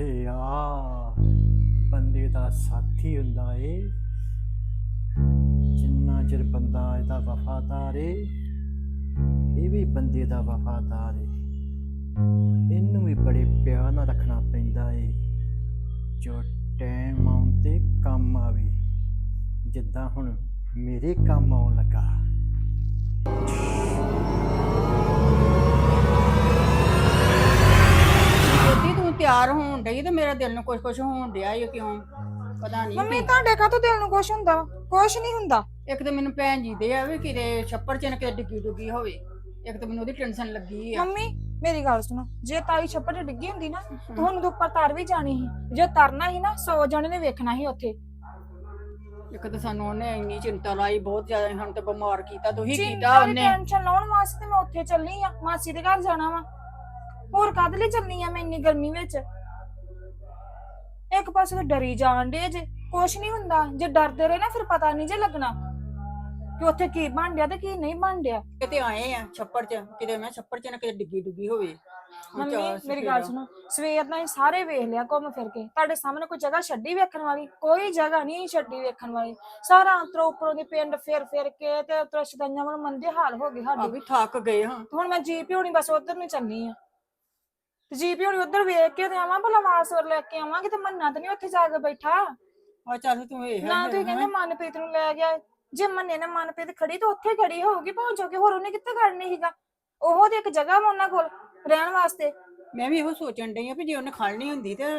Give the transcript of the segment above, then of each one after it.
ਇੱਥੇ ਆ? ਬੰਦੇ ਦਾ ਸਾਥੀ ਹੁੰਦਾ ਏ। ਜਿੰਨਾ ਚਿਰ ਬੰਦਾ ਇਹਦਾ ਵਫਾਦਾਰ ਏ, ਇਹ ਵੀ ਬੰਦੇ ਦਾ ਵਫਾਦਾਰ ਏ। ਇਹਨੂੰ ਵੀ ਬੜੇ ਪਿਆਰ ਨਾਲ ਰੱਖਣਾ ਪੈਂਦਾ ਏ। ਜੋ ਟਾਈਮ ਆਉਣ ਤੇ ਕੰਮ ਆਵੇ। ਜਿੱਦਾਂ ਹੁਣ ਮੇਰੇ ਕੰਮ ਆਉਣ ਲੱਗਾ। ਡਈ ਤੇ ਮੇਰੇ ਦਿਲ ਨੂੰ ਕੁਝ ਕੁਝ ਹੋਣ ਡਿਆ ਈ ਕਿਉਂ? ਪਤਾ ਨਹੀਂ ਮੰਮੀ ਤੁਹਾਡੇ ਕਾਹਤੋਂ ਦਿਲ ਨੂੰ ਕੁਛ ਹੁੰਦਾ? ਵਾ? ਕੁਛ ਨਹੀਂ ਹੁੰਦਾ। ਇੱਕ ਤਾਂ ਮੈਨੂੰ ਭੈਣ ਜੀ ਦੇ ਆ ਵੀ ਕਿਤੇ ਛੱਪੜ ਚ ਨਾ ਕਿਤੇ ਡਿੱਗੀ ਡੁੱਗੀ ਹੋਵੇ। ਇੱਕ ਤਾਂ ਮੈਨੂੰ ਉਹਦੀ ਟੈਨਸ਼ਨ ਲੱਗੀ ਆ। ਮੰਮੀ ਮੇਰੀ ਗੱਲ ਸੁਣੋ ਜੇ ਤਾਈ ਛੱਪੜ 'ਚ ਡਿੱਗੀ ਹੁੰਦੀ ਨਾ ਤੁਹਾਨੂੰ ਤਾਂ ਉੱਪਰ ਤਰ ਵੀ ਜਾਣੀ ਸੀ। ਜੇ ਤਰਨਾ ਸੀ ਨਾ 100 ਜਣੇ ਨੇ ਵੇਖਣਾ ਸੀ ਉੱਥੇ। ਇੱਕ ਤਾਂ ਸਾਨੂੰ ਉਹਨੇ ਇੰਨੀ ਚਿੰਤਾ ਲਾਈ ਬਹੁਤ ਜ਼ਿਆਦਾ ਹੁਣ ਤੇ ਬਿਮਾਰ ਕੀਤਾ ਤੂੰ ਹੀ ਕੀਤਾ ਉਹਨੇ। ਟੈਨਸ਼ਨ ਲਾਉਣ ਵਾਸਤੇ ਮੈਂ ਉੱਥੇ ਚੱਲੀ ਆ ਮਾਸੀ ਦੇ ਘਰ ਜਾਣਾ ਵਾ। ਹੋਰ ਕਦ ਲਈ ਚੱਲਨੀ ਆ ਮੈਂ ਇੰਨੀ ਗਰਮੀ ਵਿੱਚ? ਇੱਕ ਪਾਸੇ ਤਾਂ ਡਰੀ ਜਾਣ ਡੇ ਜੇ। ਕੁਛ ਨਹੀਂ ਹੁੰਦਾ। ਜੇ ਡਰਦੇ ਰਹੇ ਨਾ ਫਿਰ ਪਤਾ ਨਹੀਂ ਜੇ ਲੱਗਣਾ ਕਿ ਉੱਥੇ ਕੀ ਬਣ ਡਿਆ ਤੇ ਕੀ ਨਹੀਂ ਬਣ ਡਿਆ। ਕਿਤੇ ਆਏ ਆ ਛੱਪੜ ਚ। ਕਿਤੇ ਮੈਂ ਛੱਪੜ ਚ ਨਾ ਕਿਤੇ ਡਿੱਗੀ ਡੁੱਗੀ ਹੋਵੇ। ਮੰਮੀ ਮੇਰੀ ਗੱਲ। ਸੁਣੋ। ਸਵੇਰ ਨਾਲ ਹੀ ਸਾਰੇ ਵੇਖ ਲਿਆ ਘੁੰਮ ਫਿਰ ਕੇ। ਤੁਹਾਡੇ ਸਾਹਮਣੇ ਕੋਈ ਜਗ੍ਹਾ ਛੱਡੀ ਵੇਖਣ ਵਾਲੀ? ਕੋਈ ਜਗ੍ਹਾ ਨਹੀਂ ਛੱਡੀ ਵੇਖਣ ਵਾਲੀ। ਸਾਰਾ ਅੰਤਰੋਂ ਉੱਪਰੋਂ ਦੀ ਪਿੰਡ ਫਿਰ ਫਿਰ ਕੇ ਤੇ ਉਤਰ ਸ਼ਦਾਈਆਂ ਵੱਲ ਮੰਦੇ ਹਾਲ ਹੋ ਗਏ ਸਾਡੇ। ਵੀ ਥੱਕ ਗਏ ਹਾਂ। ਹੁਣ ਮੈਂ ਜੀਪੀ ਹੋਣੀ ਬਸ ਉਧਰ ਨੂੰ ਚੱਲਨੀ ਆ। ਤੇ ਜੀਪੀ ਹੋਣੀ ਉਧਰ ਵੇਖ ਕੇ ਤੇ ਆਵਾਂ ਭਲਾ ਵਾਸਵਰ ਲੈ ਕੇ ਆਵਾਂਗੇ ਤੇ ਮੰਨਾ ਤੇ ਨਹੀਂ ਉੱਥੇ ਜਾ ਕੇ ਬੈਠਾ। ਆ ਚੱਲ ਤੂੰ ਇਹ ਨਾ ਤੁਸੀਂ ਕਹਿੰਦੇ ਮਨਪ੍ਰੀਤ ਨੂੰ ਲੈ ਗਿਆ। ਜੇ ਮੰਨੇ ਨਾ ਮਨਪ੍ਰੀਤ ਖੜੀ ਤਾਂ ਉੱਥੇ ਖੜੀ ਹੋਊਗੀ ਪਹੁੰਚੋਗੇ ਹੋਰ ਉਹਨੇ ਕਿੱਥੇ ਖੜਨੀ ਸੀਗਾ। ਉਹ ਤੇ ਇੱਕ ਜਗ੍ਹਾ ਵਾ ਉਹਨਾਂ ਕੋਲ ਰਹਿਣ ਵਾਸਤੇ। ਮੈਂ ਵੀ ਇਹੋ ਸੋਚਣ ਡਈ ਆ ਵੀ ਜੇ ਉਹਨੇ ਖੜਨੀ ਹੁੰਦੀ ਤੇ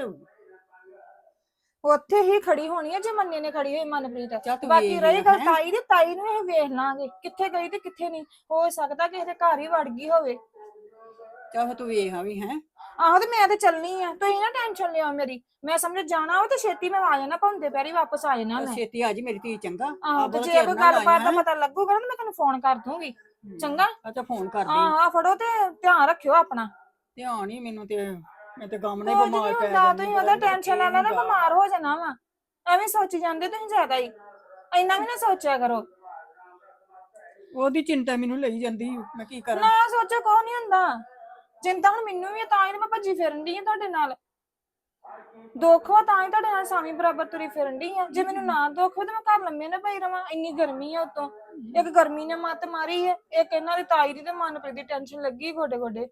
ਉੱਥੇ ਹੀ ਖੜੀ ਹੋਣੀ ਹੈ ਜੇ ਮੰਨੇ ਨੇ ਖੜੀ ਹੋਈ ਮਨਪ੍ਰੀਤ। ਚੱਲ ਤੂੰ ਬਾਕੀ ਵੇਖ ਰਹੀ ਗੱਲ ਹੈਂ। ਤਾਈ ਦੀ ਤਾਈ ਨੂੰ ਇਹ ਵੇਖ ਲਾਂਗੇ ਕਿੱਥੇ ਗਈ ਤੇ ਕਿੱਥੇ ਨਹੀਂ। ਹੋ ਸਕਦਾ ਕਿਸੇ ਦੇ ਘਰ ਹੀ ਵੜ ਗਈ ਹੋਵੇ। ਚਾਹ ਤੂੰ ਵੇਖ ਆ ਵੀ ਹੈ। ਆਹੋ ਤੇ ਮੈਂ ਤੇ ਚੱਲਣੀ ਆ ਤੁਸੀਂ ਨਾ ਟੈਨਸ਼ਨ ਲਿਓ ਮੇਰੀ। ਮੈਂ ਸਮਝ ਜਾਣਾ ਉਹ ਤੇ ਛੇਤੀ ਮੈਂ ਆ ਜਾਣਾ ਭੌਂਦੇ ਪੈਰੀ ਵਾਪਸ ਆ ਜਾਣਾ ਮੈਂ। ਛੇਤੀ ਆ ਜੀ ਮੇਰੀ ਧੀ ਚੰਗਾ। ਆਹੋ ਤੇ ਜੇ ਕੋਈ ਗੱਲਬਾਤ ਦਾ ਪਤਾ ਲੱਗੂਗਾ ਨਾ ਤਾਂ ਮੈਂ ਤੁਹਾਨੂੰ ਫੋਨ ਕਰ ਦੂੰਗੀ। ਚੰਗਾ? ਅੱਛਾ ਫੋਨ ਕਰ ਦੇ। ਆਹ ਫੜੋ ਤੇ ਧਿਆਨ ਰੱਖਿਓ ਆਪਣਾ। ਧਿਆਨ ਹੀ ਮੈਨੂੰ ਤੇ ਮੈਂ ਤੇ ਗਮ ਨਾਲ ਕੁਝ ਹੀ ਬਿਮਾਰ ਨਹੀਂ ਪੈ ਜਾਂਦੀ ਤੁਸੀਂ ਉਹਦਾ ਟੈਨਸ਼ਨ ਲੈ ਲੈਣਾ ਬਿਮਾਰ ਹੋ ਜਾਣਾ ਵਾ। ਐਵੇਂ ਸੋਚੀ ਜਾਂਦੇ ਤੁਸੀਂ ਜ਼ਿਆਦਾ ਹੀ। ਇੰਨਾ ਵੀ ਨਾ ਸੋਚਿਆ ਕਰੋ। ਉਹਦੀ ਚਿੰਤਾ ਮੈਨੂੰ ਲਈ ਜਾਂਦੀ ਮੈਂ ਕੀ ਕਰਾਂ? ਨਾ ਸੋਚੋ ਕੋ ਨਹੀਂ ਹੁੰਦਾ। ਚਿੰਤਾ ਹੁਣ ਮੈਨੂੰ ਵੀ ਆ, ਤਾਂ ਹੀ ਤਾਂ ਮੈਂ ਭੱਜੀ ਫਿਰਨ ਦੀ ਆ ਤੁਹਾਡੇ ਨਾਲ। ਦੁੱਖ ਵਾ ਤਾਂ ਹੀ ਤੁਹਾਡੇ ਨਾਲ ਸਾਮੀ ਬਰਾਬਰ ਤੁਰੀ ਫਿਰਨ ਦੀ ਆ। ਜੇ ਮੈਨੂੰ ਨਾ ਦੁੱਖ ਹੋ ਤਾਂ ਮੈਂ ਘਰ ਲੰਮੇ ਨਾ ਪਈ ਰਵਾਂ ਇੰਨੀ ਗਰਮੀ ਆ ਉਤੋਂ। ਇੱਕ ਗਰਮੀ ਨੇ ਮੱਤ ਮਾਰੀ ਹੈ ਇੱਕ ਇਹਨਾਂ ਦੀ ਤਾਈ ਦੀ ਤੇ ਮਨਪ੍ਰੀਤ ਦੀ ਟੈਨਸ਼ਨ ਲੱਗੀ ਗੋਡੇ ਗੋਡੇ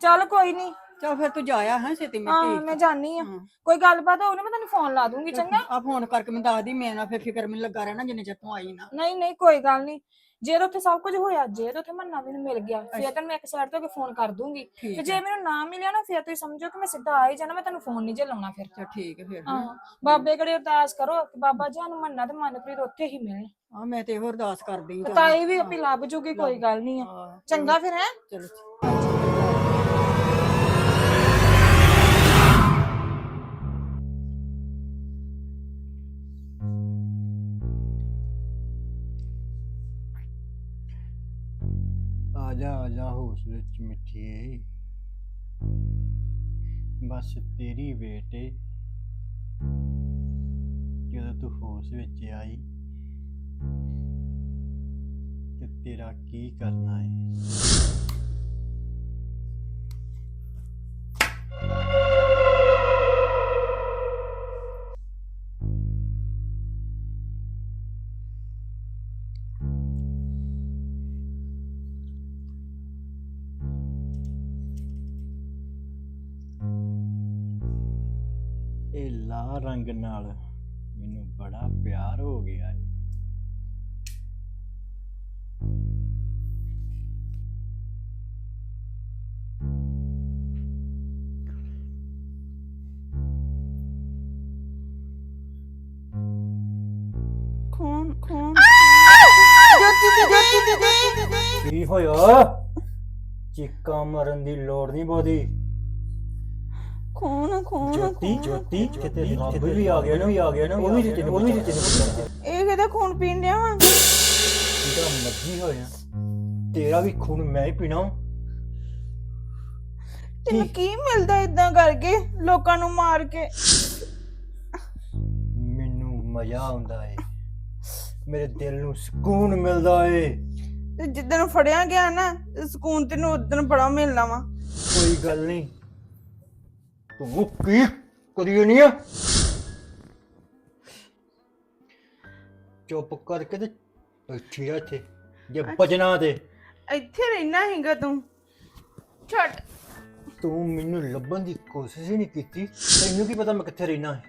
ਚੱਲ ਕੋਈ ਨਹੀਂ ਚਲ ਫਿਰ ਤੂੰ ਜਾਇਆ ਹੈ ਛੇਤੀ ਮੈਂ ਹਾਂ ਮੈਂ ਜਾਣੀ ਆ। ਹਾਂ। ਕੋਈ ਗੱਲਬਾਤ ਹੋਣੀ ਮੈਂ ਤੈਨੂੰ ਫੋਨ ਲਾ ਦੂੰਗੀ ਚੰਗਾ? ਆ ਫੋਨ ਕਰਕੇ ਮੈਂ ਦੱਸਦੀ ਮੈਂ ਨਾ ਫਿਰ ਫਿਕਰ ਮੈਨੂੰ ਲੱਗਾ ਰਹਿਣਾ ਜਿੰਨੇ ਚਿਰ ਤੂੰ ਆਈ ਨਾ। ਨਹੀਂ ਨਹੀਂ ਕੋਈ ਗੱਲ ਨਹੀਂ। ਜੇ ਤਾਂ ਉੱਥੇ ਸਭ ਕੁਝ ਹੋਇਆ ਜੇ ਤਾਂ ਉੱਥੇ ਮੰਨਾ ਮੈਨੂੰ ਮਿਲ ਗਿਆ ਫਿਰ ਤਾਂ ਮੈਂ ਇੱਕ ਸਾਈਡ ਤੋਂ ਕੇ ਫੋਨ ਕਰ ਦੂੰਗੀ। ਠੀਕ ਤੇ ਜੇ ਮੈਨੂੰ ਨਾ ਮਿਲਿਆ ਨਾ ਫਿਰ ਤੁਸੀਂ ਸਮਝੋ ਕਿ ਮੈਂ ਸਿੱਧਾ ਆ ਹੀ ਜਾਣਾ ਮੈਂ ਤੁਹਾਨੂੰ ਫੋਨ ਨਹੀਂ ਜੇ ਲਾਉਣਾ ਫਿਰ। ਚਲ ਠੀਕ ਹੈ ਫਿਰ। ਹਾਂ ਬਾਬੇ ਕੋਲੇ ਅਰਦਾਸ ਕਰੋ ਕਿ ਬਾਬਾ ਜੀ ਨੂੰ ਮੰਨਾ ਤੇ ਮਨਪ੍ਰੀਤ ਉੱਥੇ ਹੀ ਮਿਲਣ। ਆ ਮੈਂ ਤੇ ਇਹੋ ਅਰਦਾਸ ਕਰਦੀ ਤੇ ਤਾਈ ਵੀ ਆਪੀ ਲੱਭ ਜੂਗੀ ਕੋਈ ਗੱਲ ਨਹੀਂ ਆ। ਚੰਗਾ ਫਿਰ ਹੈ? ਚਲੋ। ਆ ਜਾ ਵਿੱਚ ਮਿੱਠੀਏ ਬਸ ਤੇਰੀ ਬੇਟੇ ਜਦੋਂ ਤੂੰ ਹੋਸ਼ ਵਿੱਚ ਆਈ, ਤੇ ਤੇਰਾ ਕੀ ਕਰਨਾ ਹੈ ਨਾਲ ਮੈਨੂੰ ਬੜਾ ਪਿਆਰ ਹੋ ਗਿਆ ਏ। ਖੂਨ ਖੂਨ। ਕੀ ਹੋਇਆ? ਚੀਕਾਂ ਮਰਨ ਦੀ ਲੋੜ ਨਹੀਂ ਬੋਦੀ ਖੂਨ ਖੂਨ ਜੋਤੀ ਜੋਤੀ ਕਿਤੇ ਰੱਬ ਵੀ ਆ ਗਿਆ ਨਾ ਵੀ ਆ ਗਿਆ ਨਾ ਉਹ ਵੀ ਤੈਨੂੰ ਉਹ ਵੀ ਤੈਨੂੰ ਇਹ ਕਿਹਦਾ ਖੂਨ ਪੀਣ ਡਿਆ ਵਾ ਜਿਹੜਾ ਮਰਜ਼ੀ ਹੋਇਆ ਤੇਰਾ ਵੀ ਖੂਨ ਮੈਂ ਹੀ ਪੀਣਾ ਤੈਨੂੰ ਕੀ ਮਿਲਦਾ ਇਦਾਂ ਕਰਕੇ ਲੋਕਾਂ ਨੂੰ ਮਾਰ ਕੇ ਮੈਨੂੰ ਮਜ਼ਾ ਆਉਂਦਾ ਏ ਮੇਰੇ ਦਿਲ ਨੂੰ ਸਕੂਨ ਮਿਲਦਾ ਏ ਤੇ ਜਿੱਦਣ ਫੜਿਆ ਗਿਆ ਨਾ ਤੇ ਸਕੂਨ ਤੈਨੂੰ ਉਦੋਂ ਬੜਾ ਮਿਲਣਾ ਵਾ ਕੋਈ ਗੱਲ ਨਹੀਂ ਤੂੰ ਕੀ ਕਰੀ ਨਹੀਂ ਆ? ਚੁੱਪ ਕਰਕੇ ਤੇ ਬੈਠੀ ਆ ਇੱਥੇ ਜੇ ਬਜਣਾ ਤੇ। ਇੱਥੇ ਰਹਿਣਾ ਹੈਗਾ ਤੂੰ। ਛੱਡ। ਤੂੰ ਮੈਨੂੰ ਲੱਭਣ ਦੀ ਕੋਸ਼ਿਸ਼ ਹੀ ਨਹੀਂ ਕੀਤੀ। ਤੈਨੂੰ ਕੀ ਪਤਾ ਮੈਂ ਕਿੱਥੇ ਰਹਿਣਾ ਹੈ?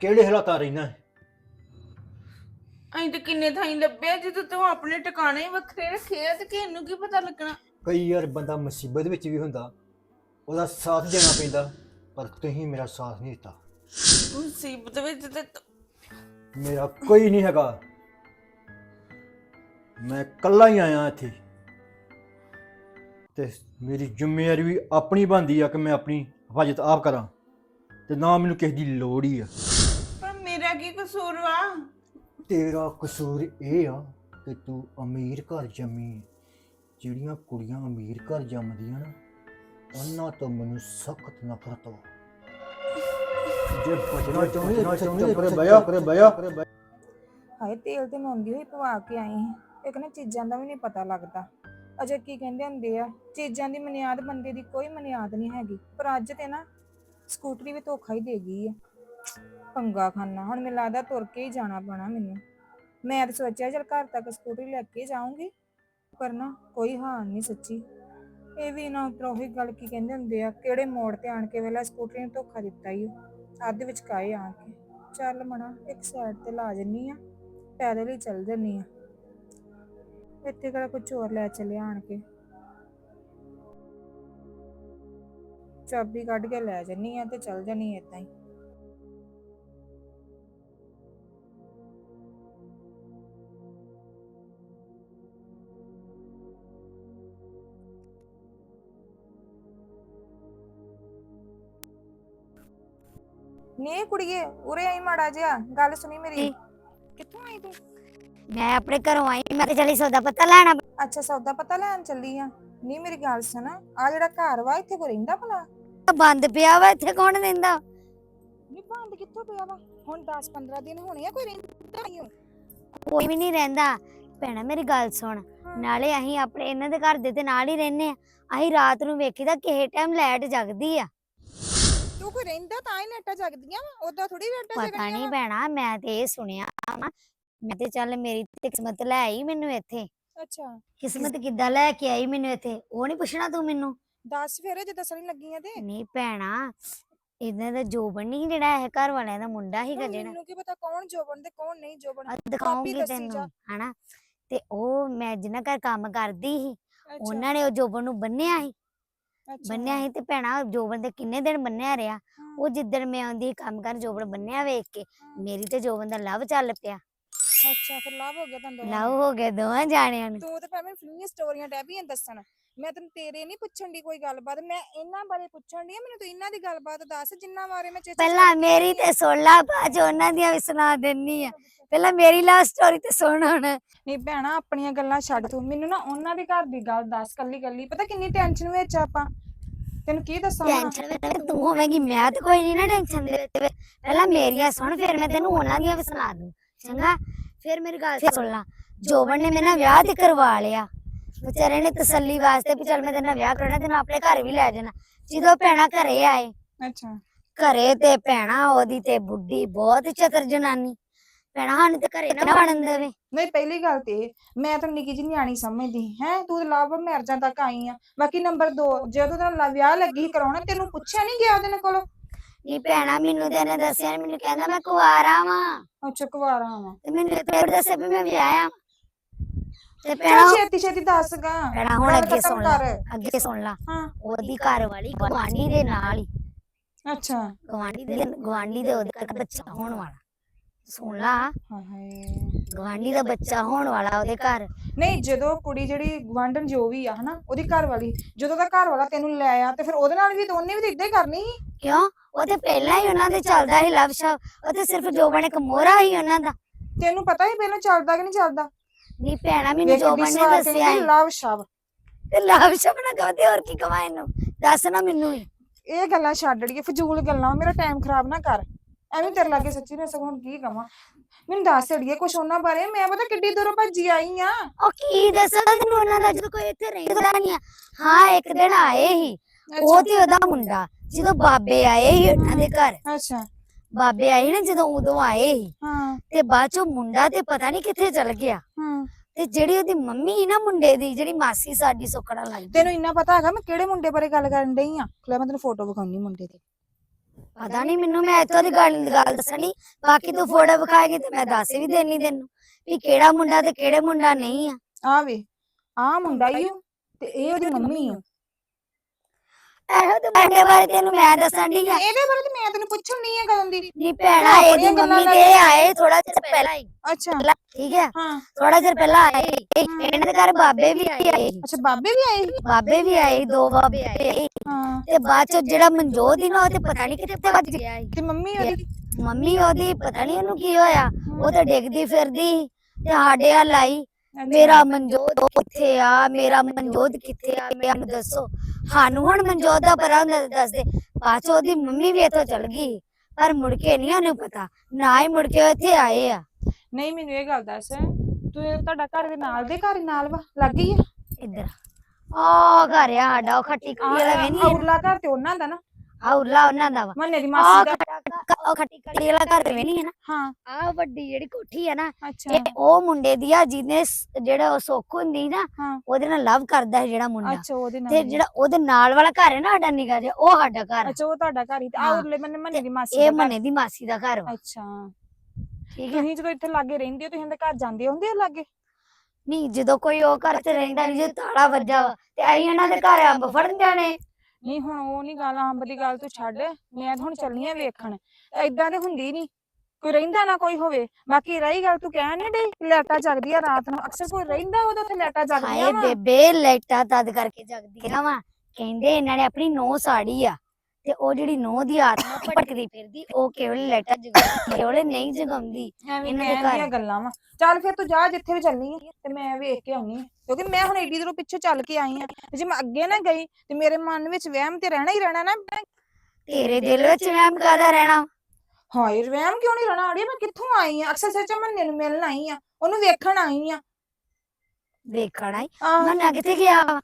ਕਿਹੜੇ ਹਾਲਾਤਾਂ ਰਹਿਣਾ ਹੈ? ਅਸੀਂ ਤਾਂ ਕਿੰਨੇ ਥਾਈਂ ਲੱਭਿਆ ਜਦੋਂ ਤੂੰ ਆਪਣੇ ਟਿਕਾਣੇ ਹੀ ਵੱਖਰੇ ਰੱਖੇ ਆ ਤੇ ਕਿਹਨੂੰ ਕੀ ਪਤਾ ਲੱਗਣਾ? ਕਈ ਯਾਰ ਬੰਦਾ ਮੁਸੀਬਤ ਵਿੱਚ ਵੀ ਹੁੰਦਾ ਉਹਦਾ ਸਾਥ ਦੇਣਾ ਪੈਂਦਾ। ਪਰ ਤੁਸੀਂ ਮੇਰਾ ਸਾਥ ਨਹੀਂ ਦਿੱਤਾ। ਮੁਸੀਬਤ ਵਿੱਚ ਤੇ ਤੂੰ- ਮੇਰਾ ਕੋਈ ਨਹੀਂ ਹੈਗਾ। ਮੈਂ ਇਕੱਲਾ ਹੀ ਆਇਆ ਇੱਥੇ। ਤੇ ਮੇਰੀ ਜ਼ਿੰਮੇਵਾਰੀ ਵੀ ਆਪਣੀ ਬਣਦੀ ਆ ਕਿ ਮੈਂ ਆਪਣੀ ਹਿਫਾਜ਼ਤ ਆਪ ਕਰਾਂ। ਤੇ ਨਾ ਮੈਨੂੰ ਕਿਸੇ ਦੀ ਲੋੜ ਹੀ ਆ। ਪਰ ਮੇਰਾ ਕੀ ਕਸੂਰ ਵਾ? ਤੇਰਾ ਕਸੂਰ ਇਹ ਆ ਕਿ ਤੂੰ ਅਮੀਰ ਘਰ ਜੰਮੀ ਜਿਹੜੀਆਂ ਕੁੜੀਆਂ ਅਮੀਰ ਘਰ ਜੰਮਦੀਆਂ ਨਾ ਉਹਨਾਂ ਤੋਂ ਮੈਨੂੰ ਸਖਤ ਨਫ਼ਰਤ ਵਾ ਜੇ ਬਚਣਾ ਚਾਹੁੰਦੇ ਤਾਂ ਚੁੱਪ ਕਰੇ ਬਿਆ ਕਰੇ ਬਿਆ ਹਾਏ ਤੇਲ ਤੇ ਮੈਂ ਆਉਂਦੀ ਹੋਈ ਪਵਾ ਕੇ ਆਈ ਸੀ ਇੱਕ ਨਾ ਚੀਜ਼ਾਂ ਦਾ ਵੀ ਨਹੀਂ ਪਤਾ ਲੱਗਦਾ ਅਜੇ ਕੀ ਕਹਿੰਦੇ ਹੁੰਦੇ ਆ ਚੀਜ਼ਾਂ ਦੀ ਮਨਿਆਦ ਬੰਦੇ ਦੀ ਕੋਈ ਮਨਿਆਦ ਨਹੀਂ ਹੈਗੀ ਪਰ ਅੱਜ ਤੇ ਨਾ ਸਕੂਟਰੀ ਵੀ ਧੋਖਾ ਹੀ ਦੇ ਗਈ ਆ ਪੰਗਾ ਖਾਨਾ ਹੁਣ ਮੈਨੂੰ ਲੱਗਦਾ ਤੁਰ ਕੇ ਹੀ ਜਾਣਾ ਪੈਣਾ ਮੈਨੂੰ ਮੈਂ ਤਾਂ ਸੋਚਿਆ ਚਲ ਘਰ ਤੱਕ ਸਕੂਟਰੀ ਲੈ ਕੇ ਜਾਊਂਗੀ ਪਰ ਨਾ ਕੋਈ ਹਾਲ ਨਹੀਂ ਸੱਚੀ ਇਹ ਵੀ ਨਾ ਉੱਪਰ ਉਹੀ ਗੱਲ ਕੀ ਕਹਿੰਦੇ ਹੁੰਦੇ ਆ, ਕਿਹੜੇ ਮੋੜ ਤੇ ਆਣ ਕੇ ਵੇਲਾ ਸਕੂਟਰੀ ਨੂੰ ਧੋਖਾ ਦਿੱਤਾ ਹੀ ਅੱਧ ਵਿੱਚ ਕਾਏ ਆ ਕੇ। ਚੱਲ ਮਣਾ, ਇੱਕ ਸਾਈਡ ਤੇ ਲਾ ਜੰਨੀ ਆ, ਪੈਦਲ ਹੀ ਚੱਲ ਜੰਨੀ ਆ। ਇੱਥੇ ਕਿਹੜਾ ਕੁਝ ਹੋਰ ਲੈ ਚੱਲਿਆ ਆਣ ਕੇ। ਚਾਬੀ ਕੱਢ ਕੇ ਲੈ ਜੰਨੀ ਆ ਤੇ ਚੱਲ ਜੰਨੀ ਏਦਾਂ ਹੀ ਨੀ ਕੁੜੀਏ ਉਰੇ ਆਈ ਮਾੜਾ ਜਿਹਾ ਗੱਲ ਸੁਣੀ ਮੇਰੀ। ਕਿੱਥੋਂ ਆਈ ਤੂੰ? ਮੈਂ ਆਪਣੇ ਘਰੋਂ ਆਈ ਮੈਂ ਤੇ ਚਲੀ ਸੌਦਾ ਪਤਾ ਲੈਣਾ ਅੱਛਾ ਸੌਦਾ ਪਤਾ ਲੈਣ ਚੱਲੀ ਆ। ਨਹੀਂ ਮੇਰੀ ਗੱਲ ਸੁਣ ਆ ਜਿਹੜਾ ਘਰ ਵਾ ਇੱਥੇ ਕੋਈ ਰਹਿੰਦਾ ਭਲਾ? ਬੰਦ ਪਿਆ ਵਾ ਇੱਥੇ ਕੌਣ ਦਿੰਦਾ ਨਹੀਂ ਬੰਦ ਕਿੱਥੋਂ ਪਿਆ ਵਾ? ਹੁਣ 10 15 ਦਿਨ ਹੋਣੇ ਆ ਕੋਈ ਰਹਿੰਦਾ ਨਹੀਂ। ਕੋਈ ਵੀ ਨਹੀਂ ਰਹਿੰਦਾ। ਭੈਣਾ ਮੇਰੀ ਗੱਲ ਸੁਣ। ਨਾਲੇ ਅਸੀਂ ਆਪਣੇ ਇਹਨਾਂ ਦੇ ਘਰ ਦੇ ਤੇ ਨਾਲ ਹੀ ਰਹਿੰਦੇ ਆ। ਅਸੀਂ ਰਾਤ ਨੂੰ ਵੇਖੀਦਾ ਕਿਸੇ ਟਾਈਮ ਲਾਈਟ ਜਗਦੀ ਆ। ਤੂੰ ਕੋਈ ਰਹਿੰਦਾ ਤਾਂ ਹੀ ਨੇਟਾ ਜਗਦੀਆਂ ਵਾ ਉਦਾਂ ਥੋੜੀ ਨੇਟਾ ਪਤਾ ਨਹੀਂ ਭੈਣਾ ਮੈਂ ਤੇ ਇਹ ਸੁਣਿਆ ਵਾ ਮੈਂ ਤੇ ਚੱਲ ਮੇਰੀ ਤੇ ਕਿਸਮਤ ਲੈ ਆਈ ਮੈਨੂੰ ਇੱਥੇ। ਅੱਛਾ। ਕਿਸਮਤ ਕਿੱਦਾਂ ਲੈ ਕੇ ਆਈ ਮੈਨੂੰ ਇੱਥੇ? ਉਹ ਨਹੀਂ ਪੁੱਛਣਾ ਤੂੰ ਮੈਨੂੰ? ਦੱਸ ਫਿਰ ਜੇ ਦੱਸਣ ਲੱਗੀਆਂ ਤੇ। ਨਹੀਂ ਭੈਣਾ ਇਹਨਾਂ ਦਾ ਜੋਬਨ ਨਹੀਂ ਜਿਹੜਾ ਇਹ ਘਰ ਵਾਲਿਆਂ ਦਾ ਮੁੰਡਾ ਸੀਗਾ ਜਿਹੜਾ। ਮੈਨੂੰ ਕੀ ਪਤਾ ਕੌਣ ਜੋਬਨ ਤੇ ਕੌਣ ਨਹੀਂ ਜੋਬਨ। ਦਿਖਾਉਂਗੀ ਤੈਨੂੰ। ਹਨਾ? ਤੇ ਉਹ ਮੈਂ ਜਿੰਨਾ ਘਰ ਕੰਮ ਕਰਦੀ ਸੀ ਉਹਨਾਂ ਨੇ ਉਹ ਜੋਬਨ ਨੂੰ ਬੰਨਿਆ ਸੀ। ਬੰਨਿਆ ਸੀ ਤੇ ਭੈਣਾ ਜੋਬਨ ਦੇ ਕਿੰਨੇ ਦਿਨ ਬੰਨਿਆ ਰਿਹਾ ਉਹ ਜਿੱਦਣ ਮੈਂ ਆਉਂਦੀ ਕੰਮ ਕਰਨ ਜੋਬਨ ਬੰਨਿਆ ਵੇਖ ਕੇ। ਮੇਰੀ ਤੇ ਜੋਬਨ ਦਾ ਲਵ ਚੱਲ ਪਿਆ। ਅੱਛਾ ਫਿਰ ਲਾਭ ਹੋ ਗਿਆ ਤੁਹਾਨੂੰ ਦੋਵਾਂ ਲਵ। ਹੋ ਗਿਆ ਦੋਵਾਂ ਜਾਣਿਆਂ ਨੂੰ। ਤੂੰ ਤੇ ਭਾਵੇਂ ਫਿਲਮੀ ਸਟੋਰੀਆਂ ਡੈਬੀਆਂ ਦੱਸਣ ਮੈਂ ਤੈਨੂੰ ਤੇਰੇ ਨਹੀਂ ਪੁੱਛਣ ਦੀ ਕੋਈ ਗੱਲਬਾਤ ਮੈਂ ਇਹਨਾਂ ਬਾਰੇ ਪੁੱਛਣ ਦੀ ਮੈਨੂੰ ਤੂੰ ਇਹਨਾਂ ਦੀ ਗੱਲਬਾਤ ਦੱਸ ਜਿੰਨਾ ਬਾਰੇ ਮੈਂ ਪਹਿਲਾਂ ਮੇਰੀ ਤੇ ਸੁਣ ਲਾ 'ਚ ਉਹਨਾਂ ਦੀਆਂ ਵੀ ਸੁਣਾ ਦਿੰਨੀ ਆ। ਪਹਿਲਾਂ ਮੇਰੀ ਲਵ ਸਟੋਰੀ ਤੇ ਸੁਣ ਹੁਣ। ਨਹੀਂ ਭੈਣਾ ਆਪਣੀਆਂ ਗੱਲਾਂ ਛੱਡ ਤੂੰ ਮੈਨੂੰ ਨਾ ਉਹਨਾਂ ਦੇ ਘਰ ਦੀ ਗੱਲ ਦੱਸ ਕੱਲੀ ਕੱਲੀ ਪਤਾ ਕਿੰਨੀ ਟੈਨਸ਼ਨ ਵਿੱਚ ਆਪਾਂ? ਤੈਨੂੰ ਕੀ ਦੱਸਾਂ? ਟੈਨਸ਼ਨ ਵਿੱਚ ਤੂੰ ਹੋਵੇਂਗੀ ਮੈਂ ਤੇ ਕੋਈ ਨਹੀਂ ਨਾ ਟੈਨਸ਼ਨ ਦੇ ਵਿੱਚ ਪਹਿਲਾਂ ਮੇਰੀਆਂ ਸੁਣ ਫਿਰ ਮੈਂ ਤੈਨੂੰ ਉਹਨਾਂ ਦੀਆਂ ਵੀ ਸੁਣਾ ਦੂੰ ਚੰਗਾ? ਫਿਰ ਮੇਰੀ ਗੱਲ ਸੁਣ ਲਾ। ਜੋਬਨ ਨੇ ਮੇਰੇ ਨਾਲ ਵਿਆਹ ਤੇ ਕਰਵਾ ਲਿਆ। ਵਿਚਾਰੇ ਨੇ ਤਸੱਲੀ ਵਾਸਤੇ ਵੀ ਚੱਲ ਮੈਂ ਤੇਰੇ ਨਾਲ ਵਿਆਹ ਕਰਾਉਣਾ ਤੈਨੂੰ ਆਪਣੇ ਘਰ ਵੀ ਲੈ ਜਾਣਾ। ਜਦੋਂ ਭੈਣਾ ਘਰੇ ਆਏ ਅੱਛਾ। ਘਰੇ ਤੇ ਭੈਣਾ ਉਹਦੀ ਤੇ ਬੁੱਢੀ ਬਹੁਤ ਚਤਰ ਜਨਾਨੀ। ਭੈਣਾ ਸਾਨੂੰ ਤੇ ਘਰੇ ਨਾ ਵੜਨ ਦੇਵੇ। ਨਹੀਂ ਪਹਿਲੀ ਗੱਲ ਤੇ ਇਹ, ਮੈਂ ਤਾਂ ਨਿੱਕੀ ਜਿਹੀ ਨਿਆਣੀ ਸਮਝਦੀ ਹੈ ਤੂੰ ਲਾਭ ਮੈਰਜਾਂ ਤੱਕ ਆਈ ਆ। ਬਾਕੀ ਨੰਬਰ 2 ਜਦੋਂ ਤੇਰਾ ਵਿਆਹ ਲੱਗੀ ਸੀ ਕਰਾਉਣਾ ਤੈਨੂੰ ਪੁੱਛਿਆ ਨਹੀਂ ਗਿਆ ਉਹਦੇ ਕੋਲ? ਨਹੀਂ ਭੈਣਾ ਮੈਨੂੰ ਤੇ ਇਹਨੇ ਦੱਸਿਆ ਨੀ, ਮੈਨੂੰ ਕਹਿੰਦਾ ਮੈਂ ਕੁਆਰਾ ਵਾਂ ਅੱਛਾ ਕੁਵਾਰਾ ਵਾ ਤੇ ਮੈਨੂੰ ਤੇ ਦੱਸਿਆ ਵੀ ਮੈਂ ਵਿਆਹਿਆ। ਤੇ ਚੱਲ ਭੈਣਾ ਛੇਤੀ ਛੇਤੀ ਦੱਸਗਾ ਭੈਣਾ ਹੁਣ ਗੱਲ ਅੱਗੇ ਖਤਮ ਸੁਣ ਲਾ ਕਰ। ਅੱਗੇ ਸੁਣ ਲਾ। ਹਾਂ। ਉਹਦੀ ਘਰ ਵਾਲੀ ਗਵਾਂਢੀ ਦੇ ਨਾਲ ਹੀ। ਅੱਛਾ। ਗਵਾਂਢੀ ਦੇ ਗਵਾਂਢੀ ਦੇ ਉਹਦੇ ਘਰ ਬੱਚਾ ਹੋਣ ਵਾਲਾ। ਹਾਏ ਹਾਏ ਗਵਾਂਢੀ ਦਾ ਬੱਚਾ ਹੋਣ ਵਾਲਾ ਉਹਦੇ ਘਰ। ਨਹੀਂ ਜਦੋਂ ਕੁੜੀ ਜਿਹੜੀ ਗਵਾਂਢਣ ਜੋ ਵੀ ਆ ਹਨਾ ਉਹਦੀ ਘਰ ਵਾਲੀ ਜਦੋਂ ਦਾ ਘਰ ਵਾਲਾ ਤੈਨੂੰ ਲੈ ਆ ਤੇ ਫਿਰ ਉਹਦੇ ਨਾਲ ਵੀ ਉਹਨੇ ਵੀ ਤਾਂ ਇਦਾਂ ਹੀ ਕਰਨੀ ਸੀ। ਕਿਉਂ? ਉਹ ਤੇ ਪਹਿਲਾਂ ਹੀ ਉਹਨਾਂ ਦੇ ਚੱਲਦਾ ਸੀ ਲਵ ਸ਼ਵ ਉਹ ਤੇ ਸਿਰਫ ਜੋਬਨ ਇੱਕ ਮੋਹਰਾ ਹੀ ਉਹਨਾਂ ਦਾ। ਤੈਨੂੰ ਪਤਾ ਹੀ ਪਹਿਲਾਂ ਚੱਲਦਾ ਕਿ ਨਹੀਂ ਚੱਲਦਾ? ਨਹੀਂ ਭੈਣਾ ਮੈਨੂੰ ਜੋਬਨ ਨੇ ਦੱਸਿਆ ਸੀ। ਲਵ ਸ਼ਵ ਤੇ ਲਵ ਸ਼ਵ ਨਾ ਕਹਦੇ ਹੋਰ ਕੀ ਕਵਾਂ ਇਹਨੂੰ? ਦੱਸ ਨਾ ਮੈਨੂੰ ਇਹ ਗੱਲਾਂ ਛੱਡ ਅੜੀਏ ਫਜ਼ੂਲ ਗੱਲਾਂ ਮੇਰਾ ਟਾਈਮ ਖਰਾਬ ਨਾ ਕਰ। ਐਵੇਂ ਤੇਰੇ ਲਾਗੇ ਸੱਚੀ ਨੇ ਸਗੋਂ ਹੁਣ ਕੀ ਕਵਾਂ। ਮੈਨੂੰ ਦੱਸ ਅੜੀਏ ਕੁਛ ਉਹਨਾਂ ਬਾਰੇ ਮੈਂ ਪਤਾ ਕਿੱਡੀ ਦੂਰੋਂ ਭੱਜੀ ਆਈ ਆ। ਉਹ ਕੀ ਦੱਸਾਂ ਤੈਨੂੰ ਉਹਨਾਂ ਦਾ ਜਦੋਂ ਕੋਈ ਇੱਥੇ ਰਹਿੰਦਾ ਨਹੀਂ ਆ। ਹਾਂ ਇੱਕ ਦਿਨ ਆਏ ਹੀ। ਉਹ ਤੇ ਉਹਦਾ ਮੁੰਡਾ ਜਦੋਂ ਬਾਬੇ ਆਏ ਸੀ ਉਹਨਾਂ ਦੇ ਘਰ। ਅੱਛਾ। ਬਾਬੇ ਆਏ ਨਾ ਜਦੋਂ ਉਦੋਂ ਆਏ ਸੀ ਹਾਂ। ਤੇ ਬਾਅਦ ਚੋਂ ਮੁੰਡਾ ਤੇ ਪਤਾ ਨਹੀਂ ਕਿੱਥੇ ਚਲ ਗਿਆ। ਹਾਂ। ਤੇ ਜਿਹੜੀ ਉਹਦੀ ਮੰਮੀ ਸੀ ਨਾ ਮੁੰਡੇ ਦੀ ਜਿਹੜੀ ਮਾਸੀ ਸਾਡੀ ਸੁੱਕੜਾ ਲੱਗਦੀ ਤੈਨੂੰ ਇੰਨਾ ਪਤਾ ਹੈਗਾ ਮੈਂ ਕਿਹੜੇ ਮੁੰਡੇ ਬਾਰੇ ਗੱਲ ਕਰਨ ਡਈ ਆ? ਲੈ ਮੈਂ ਤੈਨੂੰ ਫੋਟੋ ਵਿਖਾਉਣੀ ਮੁੰਡੇ ਦੀ। ਪਤਾ ਨਹੀਂ ਮੈਨੂੰ ਮੈਂ ਇੱਥੋਂ ਦੀ ਗੱਲ ਗੱਲ ਦੱਸਣੀ। ਬਾਕੀ ਤੂੰ ਫੋਟੋ ਵਿਖਾਏਗੀ ਤੇ ਮੈਂ ਦੱਸ ਵੀ ਦੇਣੀ ਤੈਨੂੰ ਵੀ ਕਿਹੜਾ ਮੁੰਡਾ ਤੇ ਕਿਹੜੇ ਮੁੰਡਾ ਨਹੀਂ ਆ। ਆ ਵੇ ਆ ਮੁੰਡਾ ਹੀ ਓ ਤੇ ਇਹ ਉਹਦੀ ਮੰਮੀ ਓ ਇਹੋ ਤੇ ਮੁੰਡੇ ਬਾਰੇ ਤੈਨੂੰ ਮੈਂ ਦੱਸਣ ਦੀ ਆ। ਇਹਦੇ ਬਾਰੇ ਤੇ ਮੈਂ ਤੈਨੂੰ ਪੁੱਛਣ ਨਹੀਂ ਆ ਕਦੋਂ ਦੀ। ਨੀ ਭੈਣਾ ਇਹਦੀ ਮੰਮੀ ਨਾਲ ਤੇ ਆਏ ਥੋੜਾ ਚਿਰ ਪਹਿਲਾਂ ਹੀ। ਅੱਛਾ। ਠੀਕ ਹੈ। ਹਾਂ। ਥੋੜਾ ਚਿਰ ਪਹਿਲਾਂ ਆਏ ਇਹਨਾਂ ਦੇ ਘਰ ਬਾਬੇ ਵੀ ਆਏ ਅੱਛਾ ਬਾਬੇ ਵੀ ਆਏ? ਬਾਬੇ ਵੀ ਆਏ ਦੋ ਬਾਬੇ ਆਏ ਹਾਂ। ਤੇ ਬਾਅਦ ਚ ਜਿਹੜਾ ਮਨਜੋਤ ਸੀ ਨਾ ਉਹ ਤੇ ਪਤਾ ਨਹੀਂ ਕਿੱਥੇ ਵੱਜ ਗਿਆ ਤੇ ਮੰਮੀ ਉਹਦੀ? ਮੰਮੀ ਉਹਦੀ ਪਤਾ ਨਹੀਂ ਉਹਨੂੰ ਕੀ ਹੋਇਆ। ਉਹ ਤੇ ਡਿੱਗਦੀ ਫਿਰਦੀ ਤੇ ਸਾਡੇ ਹੱਲ ਆਈ। ਮੇਰਾ ਮਨਜੋਤ ਕਿੱਥੇ ਆ? ਮੇਰਾ ਮਨਜੋਤ ਕਿੱਥੇ ਆ? ਮੈਨੂੰ ਦੱਸੋ। ਸਾਨੂੰ ਹੁਣ ਮਨਜੋਤ ਦਾ ਪਤਾ ਹੁੰਦਾ ਤਾਂ ਦੱਸ ਦੇ ਬਾਅਦ ਚ ਉਹਦੀ ਮੰਮੀ ਵੀ ਇੱਥੋਂ ਚਲ ਗਈ। ਪਰ ਮੁੜ ਕੇ ਨਹੀਂ ਉਹਨੂੰ ਪਤਾ। ਨਾ ਹੀ ਮੁੜ ਕੇ ਉਹ ਇੱਥੇ ਆਏ ਆ। ਨਹੀਂ ਮੈਨੂੰ ਇਹ ਗੱਲ ਦੱਸ। ਤੂੰ ਇਹ ਤੁਹਾਡਾ ਘਰ ਦੇ ਨਾਲ ਦੇ ਘਰ ਨਾਲ ਵਾ? ਲੱਗ ਗਈ ਆ? ਇੱਧਰ ਆ। ਘਰ ਆ ਸਾਡਾ। ਉਹ ਖੱਟੀ ਕੜੀ ਵਾਲਾ ਵੇ ਨਹੀਂ ਉਰਲਾ ਘਰ ਤੇ ਉਹਨਾਂ ਦਾ ਨਾ। ਆ ਉਰਲਾ ਉਹਨਾਂ ਦਾ ਵਾ। ਮੰਨੇ ਦੀ ਮਾਸੀ ਦਾ। ਉਹ ਖੱਟੀ ਕੜੀ ਵਾਲਾ ਘਰ ਵੇ ਨਹੀਂ ਹੈ ਨਾ। ਹਾਂ। ਆ ਵੱਡੀ ਜਿਹੜੀ ਕੋਠੀ ਹੈ ਨਾ ਇਹ ਉਹ ਮੁੰਡੇ ਦੀ ਆ ਜਿਹਨੇ ਜਿਹੜਾ ਉਹ ਸੁੱਖ ਹੁੰਦੀ ਨਾ। ਉਹਦੇ ਨਾਲ ਲਵ ਕਰਦਾ ਹੈ ਜਿਹੜਾ ਮੁੰਡਾ। ਅੱਛਾ ਉਹਦੇ ਨਾਲ ਤੇ। ਜਿਹੜਾ ਉਹਦੇ ਨਾਲ ਵਾਲਾ ਘਰ ਹੈ ਨਾ ਸਾਡਾ ਨਿਕਾ ਜਿਹਾ ਉਹ ਸਾਡਾ ਘਰ। ਅੱਛਾ ਉਹ ਤੁਹਾਡਾ ਘਰ ਹੀ ਤੇ ਆ। ਉਰਲੇ ਮੰਨੇ ਮੰਨੇ ਦੀ ਮਾਸੀ ਇਹ। ਮਨੇ ਦੀ ਮਾਸੀ ਦਾ ਘਰ ਵਾ। ਅੱਛਾ। ਠੀਕ ਹੈ। ਤੁਸੀਂ ਜਦੋਂ ਇੱਥੇ ਲਾਗੇ ਰਹਿੰਦੇ ਹੋ ਤੁਸੀਂ ਇਹਦੇ ਘਰ ਜਾਂਦੇ ਹੁੰਦੇ ਹੋ ਲਾਗੇ? ਨਹੀਂ ਜਦੋਂ ਕੋਈ ਉਹ ਘਰ ਚ ਰਹਿੰਦਾ ਨਹੀਂ ਜੇ ਤਾਲਾ ਵੱਜਾ ਤੇ ਅਸੀਂ ਇਹਨਾਂ ਦੇ ਘਰ ਅੰਬ ਫੜਨ ਜਾਣੇ। ਨਹੀਂ ਹੁਣ ਉਹ ਨਹੀਂ ਗੱਲ ਅੰਬ ਦੀ ਗੱਲ ਤੂੰ ਛੱਡ ਮੈਂ ਤਾਂ ਹੁਣ ਚੱਲਣੀ ਆ ਵੇਖਣ। ਏਦਾਂ ਤੇ ਹੁੰਦੀ ਨਹੀਂ ਕੋਈ ਰਹਿੰਦਾ ਨਾ ਕੋਈ ਹੋਵੇ। ਬਾਕੀ ਰਹੀ ਗੱਲ ਤੂੰ ਕਹਿਣ ਨਹੀਂ ਡਈ ਲੈਟਾਂ ਜਗਦੀਆਂ ਰਾਤ ਨੂੰ। ਅਕਸਰ ਕੋਈ ਰਹਿੰਦਾ ਉਦੋਂ ਤੇ ਲੈਟਾਂ ਜਗਦੀਆਂ ਹਾਏ ਵਾ। ਬੇਬੇ ਲਾਈਟਾਂ ਤਦ ਕਰਕੇ ਜਗਦੀਆਂ ਵਾ। ਕਹਿੰਦੇ ਇਹਨਾਂ ਨੇ ਆਪਣੀ ਨੋ ਸਾੜੀ ਆ। ਤੇ ਉਹ ਜਿਹੜੀ ਨੋ ਦੀ ਆਤਮਾ ਭਟਕਦੀ ਫਿਰਦੀ ਉਹ ਕੇਵਲ ਲਾਈਟਾਂ ਜਗਾਉਂਦੀ ਕੇਵਲ ਨਹੀਂ ਜਗਾਉਂਦੀ? ਐਵੇਂ ਇਹਨਾਂ ਦੇ ਕਹਿਣ ਦੀਆਂ ਘਰ। ਗੱਲਾਂ ਵਾ। ਚੱਲ ਫਿਰ ਤੂੰ ਜਾ ਜਿੱਥੇ ਵੀ ਚੱਲਣੀ ਆ ਤੇ ਮੈਂ ਵੇਖ ਕੇ ਆਉਣੀ ਕਿਉਂਕਿ ਮੈਂ ਹੁਣ ਏਡੀ ਦੂਰੋਂ ਪਿੱਛੋਂ ਚੱਲ ਕੇ ਆਈ ਆ ਤੇ ਜੇ ਮੈਂ ਅੱਗੇ ਨਾ ਗਈ ਤੇ ਮੇਰੇ ਮਨ ਵਿੱਚ ਵਹਿਮ ਤੇ ਰਹਿਣਾ ਹੀ ਰਹਿਣਾ ਨਾ। ਮੈਂ- ਤੇਰੇ ਦਿਲ ਵਿੱਚ ਵਹਿਮ ਕਾਦਾ ਰਹਿਣਾ? ਹਾਏ ਵਹਿਮ ਕਿਉਂ ਨਹੀਂ ਰਹਿਣਾ? ਅੜੀ ਮੈਂ ਕਿੱਥੋਂ ਆਈ ਆ? ਅਕਸਰ ਸੱਚ ਮੰਨੇ ਨੂੰ ਮਿਲਣ ਆਈ ਆ ਉਹਨੂੰ ਵੇਖਣ ਆਈ ਆ। ਵੇਖਣਾ ਹੀ ਆਹ, ਮਨਾ ਕਿੱਥੇ ਗਿਆ ਵਾ?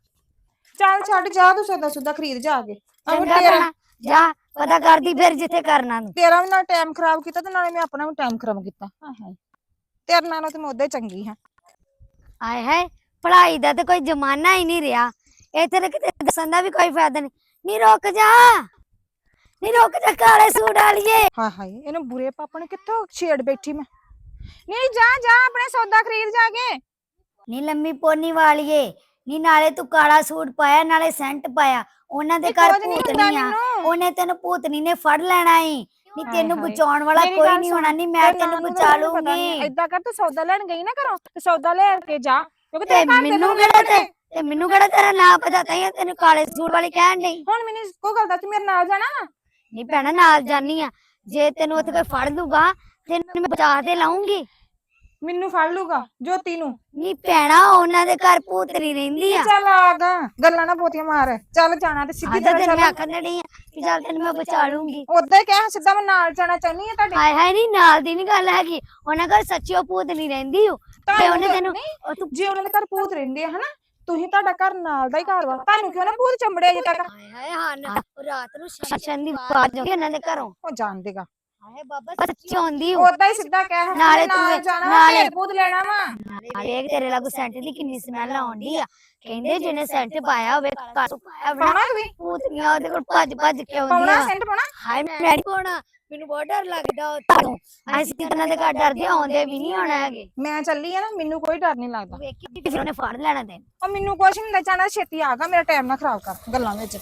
ਚੱਲ ਛੱਡ ਜਾ ਤੂੰ ਸੌਦਾ ਸੁਦਾ ਖਰੀਦ ਜਾ ਕੇ। ਆਹੋ, ਚੰਗਾ ਤੇਰਾ ਜਾ ਪਤਾ ਕਰਦੀ ਫਿਰ ਜਿੱਥੇ ਕਰਨਾ ਨੂੰ ਤੇਰਾ ਵੀ ਨਾਲ ਟਾਈਮ ਖਰਾਬ ਕੀਤਾ ਤੇ ਨਾਲੇ ਮੈਂ ਆਪਣਾ ਵੀ ਟਾਈਮ ਖਰਾਬ ਕੀਤਾ। ਹਾਏ ਹਾਏ ਤੇਰੇ ਨਾਲੋਂ ਤੇ ਮੈਂ ਉਦਾਂ ਹੀ ਚੰਗੀ ਹਾਂ। ਆਏ ਹਾਏ ਪੜ੍ਹਾਈ ਦਾ ਤੇ ਕੋਈ ਜ਼ਮਾਨਾ ਹੀ ਨਹੀਂ ਰਿਹਾ। ਇੱਥੇ ਤੇ ਕਿਤੇ ਦੱਸਣ ਦਾ ਵੀ ਕੋਈ ਫਾਇਦਾ ਨਹੀਂ। ਨਹੀਂ ਰੁਕ ਜਾ ਨਹੀਂ ਰੁਕ ਜਾ ਕਾਲੇ ਸੂਟ ਵਾਲੀਏ। ਹਾਏ ਹਾਏ ਇਹਨੂੰ ਬੁਰੇ ਪਾਪਾ ਨੇ ਕਿੱਥੋਂ ਛੇੜ ਬੈਠੀ ਮੈਂ? ਨਹੀਂ ਜਾ ਜਾ ਆਪਣੇ ਸੌਦਾ ਖਰੀਦ ਜਾ ਕੇ। ਨੀ ਲੰਮੀ ਪੋਨੀ ਵਾਲੀਏ ਨੀ ਨਾਲੇ ਤੂੰ ਕਾਲਾ ਸੂਟ ਪਾਇਆ ਨਾਲੇ ਸੈਂਟ ਪਾਇਆ। ਉਹਨਾਂ ਦੇ ਘਰ ਨਹੀਂ ਭੂਤਨੀ ਆ। ਉਹਨੇ ਤੈਨੂੰ ਭੂਤਨੀ ਨੇ ਫੜ ਲੈਣਾ ਈ। ਨੀ ਹਾਏ ਤੈਨੂੰ। ਬਚਾਉਣ ਵਾਲਾ ਕੋਈ ਨਹੀਂ ਹੋਣਾ ਨੀ ਮੈਂ ਤੇ ਤੈਨੂੰ ਬਚਾ ਲੂੰਗੀ ਏਦਾਂ ਕਰ ਤੂੰ ਸੌਦਾ ਲੈਣ ਗਈ ਨਾ ਘਰੋਂ ਤੇ ਸੌਦਾ ਲੈ ਕੇ ਜਾ। ਕਿਉਂਕਿ ਤੇ ਤੇਰੇ ਘਰ ਦੇ ਮੈਨੂੰ ਕਿਹੜਾ। ਤੇ ਤੇ ਮੈਨੂੰ ਕਿਹੜਾ ਤੇਰਾ ਨਾਂ ਪਤਾ? ਤਈਂ ਤੈਨੂੰ ਕਾਲੇ ਸੂਟ ਵਾਲੀ ਕਹਿਣ ਨਹੀਂ ਹੁਣ ਮੈਨੂੰ ਕੋਈ ਗੱਲ ਦੱਸ ਮੇਰੇ ਨਾਲ ਜਾਣਾ? ਵਾ? ਨੀ ਭੈਣਾ ਨਾਲ ਜਾਨੀ ਆ। ਜੇ ਤੈਨੂੰ ਉੱਥੇ ਕੋਈ ਫੜ ਲੂਗਾ ਤੈਨੂੰ ਮੈਂ ਬਚਾ ਤੇ ਲਾਉਂਗੀ ਮੈਨੂੰ ਫੜ ਲੂਗਾ ਜੋਤੀ ਨੂੰ। ਨੀ ਭੈਣਾ ਉਹਨਾਂ ਦੇ ਘਰ ਭੂਤਨੀ ਰਹਿੰਦੀ ਆ। ਚੱਲ ਆ ਗਾ ਗੱਲਾਂ ਨਾ ਬਹੁਤੀਆਂ ਮਾਰ। ਚੱਲ ਜਾਣਾ ਤੇ ਸਿੱਧੀ ਆਦਾ ਤਰ੍ਹਾਂ ਮੈਂ ਚੱਲ। ਆਖਣ ਡਈ ਆ ਕਿ ਚੱਲ ਤੈਨੂੰ ਮੈਂ ਬਚਾ ਲੂੰਗੀ। ਉਦਾਂ ਹੀ ਕਹਿ ਸਿੱਧਾ ਮੈਂ ਨਾਲ ਜਾਣਾ ਚਾਹੁੰਦੀ ਆ ਤੁਹਾਡੇ। ਹਾਏ ਹਾਏ ਨਹੀਂ ਨਾਲ ਦੀ ਨਹੀਂ ਗੱਲ ਹੈਗੀ। ਉਹਨਾਂ ਘਰ ਸੱਚੀ ਉਹ ਭੂਤਨੀ ਰਹਿੰਦੀ ਓ। ਤੇ ਉਹਨੇ ਤੈਨੂੰ ਨਹੀਂ, ਉਹ ਤੂੰ ਜੇ ਉਹਨਾਂ ਦੇ ਘਰ ਭੂਤ ਰਹਿੰਦੇ ਆ ਹਨਾ? ਤੁਸੀਂ ਤੁਹਾਡਾ ਘਰ ਨਾਲ ਦਾ ਹੀ ਘਰ ਵਾ। ਤੁਹਾਨੂੰ ਕਿਉਂ ਨਾ ਭੂਤ ਚੰਬੜਿਆ ਅਜੇ ਤੱਕ? ਹਾਏ ਹਾਏ ਹਾਂ ਰਾਤ ਨੂੰ ਸ਼ਸ਼ਨ ਦੀ ਆਵਾਜ਼ ਆਉਂਦੀ ਉਹਨਾਂ ਦੇ ਘਰੋਂ। ਉਹ ਜਾਣ ਦੇਗਾ ਬਾਬਾ ਸੱਚੀ ਆਉਂਦੀ ਓ ਉਦਾਂ ਹੀ ਸਿੱਧਾ ਕਹਿ ਨਾਲੇ ਨਾਲ ਤੂੰ- ਜਾਣਾ ਨਾਲੇ- ਨਾਲੇ ਭੂਤ ਲੈਣਾ ਵਾ। ਵੇਖ ਤੇਰੇ ਲਾਗੂ ਸੈਂਟ ਦੀ ਕਿੰਨੀ ਸਮੈਲ ਆਉਂਦੀ ਆ। ਕਹਿੰਦੇ ਜਿਹਨੇ ਸੈਂਟ ਪਾਇਆ ਹੋਵੇ ਘਰ ਤੋਂ ਪਾਇਆ ਹੋਵੇ ਨਾ, ਪਾਉਣਾ ਤੂੰ ਵੀ ਭੂਤਨੀਆਂ ਉਹਦੇ ਕੋਲ ਭੱਜ ਭੱਜ ਕੇ ਪਾਉਣਾ ਆਉਂਦੀਆਂ ਸੈਂਟ ਪਾਉਣਾ? ਹਾਏ ਮੈਂ ਨਹੀਂ ਪਾਉਣਾ ਮੈਨੂੰ ਬਹੁਤ ਡਰ ਲੱਗਦਾ ਉੱਥੋਂ ਅਸੀਂ ਉਹਨਾਂ ਦੇ ਘਰ ਡਰਦੇ ਆਉਂਦੇ ਵੀ ਨਹੀਂ ਹੋਣਾ ਹੈਗੇ। ਮੈਂ ਚੱਲੀ ਆ ਨਾ ਮੈਨੂੰ ਕੋਈ ਡਰ ਨਹੀਂ ਲੱਗਦਾ। ਵੇਖੀ ਫਿਰ ਉਹਨੇ ਫੜ ਲੈਣਾ ਤੈਨੂੰ ਉਹ ਮੈਨੂੰ ਕੁਛ ਨਹੀਂ ਜਾਣਾ ਛੇਤੀ ਆ ਗਾ ਮੇਰਾ ਟਾਈਮ ਨਾ ਖਰਾਬ ਕਰ ਗੱਲਾਂ ਵਿੱਚ।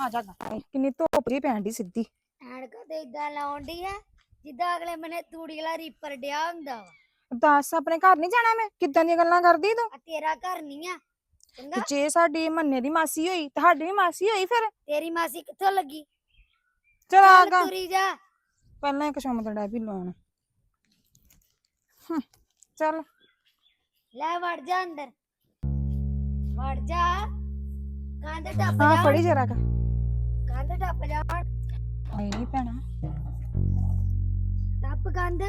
ਆ ਜਾ ਗਾ। ਕਿੰਨੀ ਧੁੱਪ ਜੀ ਪੈਣ ਦੀ ਸਿੱਧੀ। ਐਨਕਾਂ ਤੇ ਇਦਾਂ ਲਾਉਂਦੀ ਆ। ਜਿੱਦਾਂ ਅਗਲੇ ਮਨੇ ਤੂੜੀ ਵਾਲਾ ਰੀਪਰ ਡਿਆ ਹੁੰਦਾ ਵਾ। ਦੱਸ ਆਪਣੇ ਘਰ ਨਹੀਂ ਜਾਣਾ ਮੈਂ? ਕਿੱਦਾਂ ਦੀਆਂ ਗੱਲਾਂ ਕਰਦੀ ਤੂੰ? ਆ ਤੇਰਾ ਘਰ ਨਹੀਂ ਆ ਤੇ ਚੰਗਾ ਜੇ ਸਾਡੀ ਮੰਨੇ ਦੀ ਮਾਸੀ ਹੋਈ ਤੁਹਾਡੀ ਵੀ ਮਾਸੀ ਹੋਈ ਫਿਰ? ਤੇਰੀ ਮਾਸੀ ਕਿੱਥੋਂ ਲੱਗੀ? ਚਲ ਆ ਚੱਲ ਗਾ। ਤੁਰੀ ਜਾ। ਪਹਿਲਾਂ ਇੱਕ ਸ਼ਾਮ ਦਾ ਡੈ ਵੀ ਲਾਉਣ ਹਮ, ਚੱਲ। ਲੈ ਵੜ ਜਾ ਅੰਦਰ। ਵੜ ਜਾ। ਕੰਧ ਟੱਪ ਹਾਂ ਜਾ ਫੜੀ ਜਰਾ ਕਾ। ਕੰਧ ਟੱਪ ਜਾ ਨਹੀਂ ਪੈਣਾ ਟੱਪ ਕੰਧ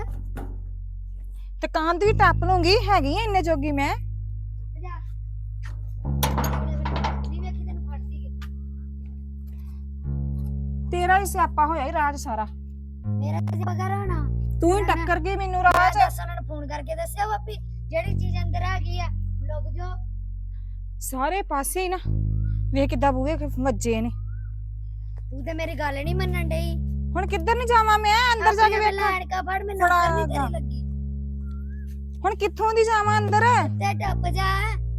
ਤੇ ਕਾਂਦ ਵੀ ਟੱਪ ਲੂੰਗੀ ਹੈਗੀ ਆ ਇੰਨੇ ਜੋਗੀ ਮੈਂ। ਟੱਪ ਜਾ। ਨਹੀਂ ਵੇਖੀ ਤੈਨੂੰ ਫੜਦੀ ਕਿੱਥੇ। ਤੇਰਾ ਹੀ ਸਿਆਪਾ ਹੋਇਆ ਹੀ ਰਾਜ ਸਾਰਾ। ਮੇਰਾ ਤੇ ਪਕੜ ਹੋਣਾ। ਤੂੰ ਹੀ ਨਾ, ਨਾ। ਟੱਕਰ ਗਈ ਮੈਨੂੰ ਮੈਂ ਰਾਜ। ਦੱਸ ਉਹਨਾਂ ਨੂੰ ਫੋਨ ਕਰਕੇ ਦੱਸਿਆ ਵਾਪੀ ਜਿਹੜੀ ਚੀਜ਼ ਅੰਦਰ ਆ ਗਈ ਆ ਲੁਕ ਜੋ ਸਾਰੇ ਪਾਸੇ ਹੀ ਨਾ। ਵੇਖ ਕਿੱਦਾਂ ਬੂਹੇ ਵੱਜੇ ਨੇ। ਤੂੰ ਤੇ ਮੇਰੀ ਗੱਲ ਨਹੀਂ ਮੰਨਣ ਡਈ। ਹੁਣ ਕਿੱਧਰ ਨੂੰ ਜਾਵਾਂ ਮੈਂ? ਅੰਦਰ ਜਾ ਕੇ ਵੇਖਾਂ। ਐਨਕਾਂ ਫੜ ਮੈਨੂੰ ਫੜਾ ਨੌਕਰ ਨਹੀਂ। ਤੇਰੀ ਲੱਗੀ। ਹੁਣ ਕਿੱਥੋਂ ਦੀ ਜਾਵਾਂ ਅੰਦਰ? ਤੇ ਟੱਪ ਜਾ